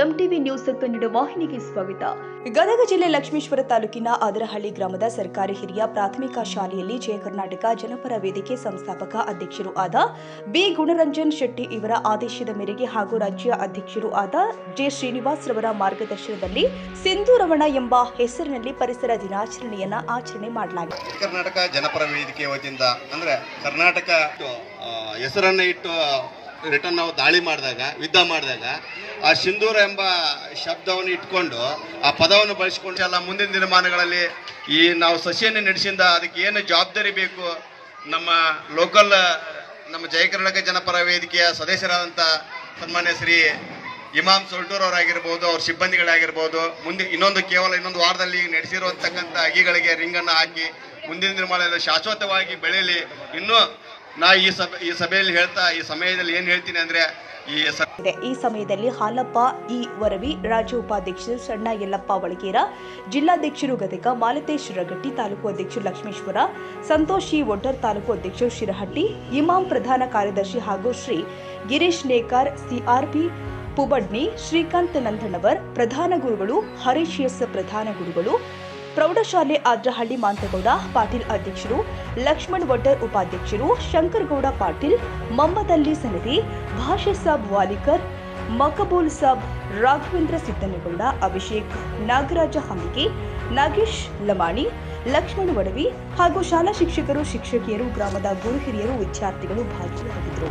MTV news Kannada ವಾಹಿನಿಗೆ ಸ್ವಾಗತ. ಗದಗ ಜಿಲ್ಲೆ ಲಕ್ಷ್ಮೇಶ್ವರ ತಾಲೂಕಿನ ಅದರಹಳ್ಳಿ ಗ್ರಾಮದ ಸರ್ಕಾರಿ ಹಿರಿಯ ಪ್ರಾಥಮಿಕ ಶಾಲೆಯಲ್ಲಿ ಜಯ ಕರ್ನಾಟಕ ಜನಪರ ವೇದಿಕೆ ಸಂಸ್ಥಾಪಕ ಅಧ್ಯಕ್ಷರು ಆದ ಬಿ. ಗುಣರಂಜನ್ ಶೆಟ್ಟಿ ಇವರ ಆದೇಶದ ಮೇರೆಗೆ ಹಾಗೂ ರಾಜ್ಯ ಅಧ್ಯಕ್ಷರು ಆದ ಜೆ. ಶ್ರೀನಿವಾಸ್ ರವರ ಮಾರ್ಗದರ್ಶನದಲ್ಲಿ ಸಿಂಧೂರವಣ ಎಂಬ ಹೆಸರಿನಲ್ಲಿ ಪರಿಸರ ದಿನಾಚರಣೆಯನ್ನ ಆಚರಣೆ ಮಾಡಲಾಗಿದೆ. ಕರ್ನಾಟಕ ಜನಪರ ವೇದಿಕೆ ವತಿಯಿಂದ ಅಂದ್ರೆ ಕರ್ನಾಟಕ ಹೆಸರನ್ನ ಇಟ್ಟು ರಿಟರ್ನ್ ನಾವು ದಾಳಿ ಮಾಡಿದಾಗ, ಯುದ್ಧ ಮಾಡಿದಾಗ, ಆ ಸಿಂಧೂರ ಎಂಬ ಶಬ್ದವನ್ನು ಇಟ್ಕೊಂಡು, ಆ ಪದವನ್ನು ಬಳಸಿಕೊಂಡು ಎಲ್ಲ ಮುಂದಿನ ದಿನಮಾನಗಳಲ್ಲಿ ಈ ನಾವು ಸಸಿಯನ್ನು ನಡೆಸಿಂದ ಅದಕ್ಕೆ ಏನು ಜವಾಬ್ದಾರಿ ಬೇಕು, ನಮ್ಮ ಲೋಕಲ್ ನಮ್ಮ ಜಯ ಜನಪರ ವೇದಿಕೆಯ ಸದಸ್ಯರಾದಂಥ ಸನ್ಮಾನ್ಯ ಶ್ರೀ ಇಮಾಮ್ ಸೊಲ್ಟೂರ್ ಅವರಾಗಿರ್ಬೋದು, ಅವ್ರ ಸಿಬ್ಬಂದಿಗಳಾಗಿರ್ಬೋದು, ಮುಂದೆ ಇನ್ನೊಂದು ಕೇವಲ ಇನ್ನೊಂದು ವಾರದಲ್ಲಿ ನಡೆಸಿರುವಂತಕ್ಕಂಥ ಅಗಿಗಳಿಗೆ ರಿಂಗನ್ನು ಹಾಕಿ ಮುಂದಿನ ದಿನಮಾನದಲ್ಲಿ ಶಾಶ್ವತವಾಗಿ ಬೆಳೆಯಲಿ. ಇನ್ನೂ ನಾ ಈ ಸಭೆ, ಈ ಸಭೆಯಲ್ಲಿ ಹೇಳ್ತಾ, ಈ ಸಮಯದಲ್ಲಿ ಏನು ಹೇಳ್ತೀನಿ ಅಂದ್ರೆ ಈ ಸಮಯದಲ್ಲಿ ಹಾಲಪ್ಪ ಇ ವರವಿ, ರಾಜ್ಯ ಉಪಾಧ್ಯಕ್ಷರು ಸಣ್ಣ ಯಲ್ಲಪ್ಪ ವಳಗೇರ ಜಿಲ್ಲಾಧ್ಯಕ್ಷರು ಗದಗ, ಮಾಲತೇಶ್ ರಗಟ್ಟಿ ತಾಲೂಕು ಅಧ್ಯಕ್ಷರು ಲಕ್ಷ್ಮೇಶ್ವರ, ಸಂತೋಷ್ ಇ ಒಡ್ಡರ್ ತಾಲೂಕು ಅಧ್ಯಕ್ಷರು ಶಿರಹಟ್ಟಿ, ಇಮಾಂ ಪ್ರಧಾನ ಕಾರ್ಯದರ್ಶಿ ಹಾಗೂ ಶ್ರೀ ಗಿರೀಶ್ ನೇಕಾರ್ ಸಿಆರ್ಪಿ ಪುಬಡ್ನಿ, ಶ್ರೀಕಾಂತ್ ನಂದಣ್ಣವರ್ ಪ್ರಧಾನ ಗುರುಗಳು, ಹರೀಶ್ ಪ್ರಧಾನ ಗುರುಗಳು ಪ್ರೌಢಶಾಲೆ ಆದ್ರಹಳ್ಳಿ ಮಾಂತಗೌಡ ಪಾಟೀಲ್ ಅಧ್ಯಕ್ಷರು, ಲಕ್ಷ್ಮಣ್ ವಡ್ಡರ್ ಉಪಾಧ್ಯಕ್ಷರು, ಶಂಕರಗೌಡ ಪಾಟೀಲ್, ಮಮ್ಮದಲ್ಲಿ ಸನದಿ ಭಾಷೆ ಸಾಬ್ ವಾಲಿಕರ್, ಮಕಬೂಲ್ ಸಾಬ್ ರಾಘವೇಂದ್ರ ಸಿದ್ದನಗೌಡ ಅಭಿಷೇಕ್ ನಾಗರಾಜ ಹಂಬಿಕೆ ನಾಗೇಶ್ ಲಮಾಣಿ, ಲಕ್ಷ್ಮಣ್ ವಡವಿ ಹಾಗೂ ಶಾಲಾ ಶಿಕ್ಷಕರು, ಶಿಕ್ಷಕಿಯರು, ಗ್ರಾಮದ ಗುರು ಹಿರಿಯರು, ವಿದ್ಯಾರ್ಥಿಗಳು ಭಾಗಿಯಾಗಿದ್ದರು.